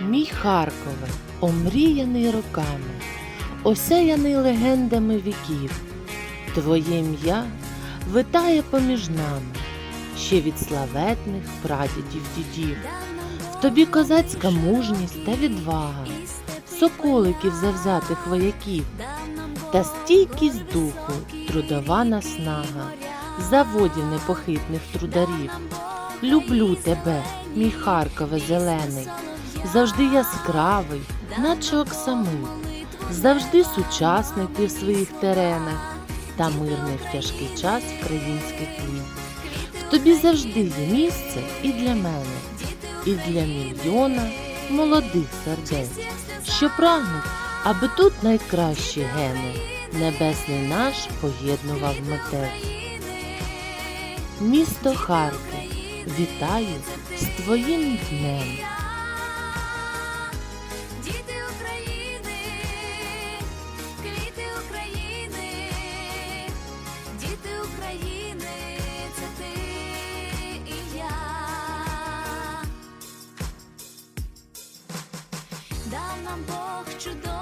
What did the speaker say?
Мій Харкове, омріяний роками, осяяний легендами віків, Твоє ім'я витає поміж нами, ще від славетних прадідів дідів. В тобі козацька мужність та відвага, соколиків завзятих вояків, та стійкість духу, трудова наснага, заводів непохитних трударів. Люблю тебе, мій Харкове зелений, завжди яскравий, наче оксамит, завжди сучасний ти в своїх теренах, та мирний в тяжкий час українських днів. В тобі завжди є місце і для мене, і для мільйона молодих сердець, що прагнуть, аби тут найкращі гени, небесний наш поєднував митець. Місто Харків, вітаю з твоїм днем. Дав нам Бог чудову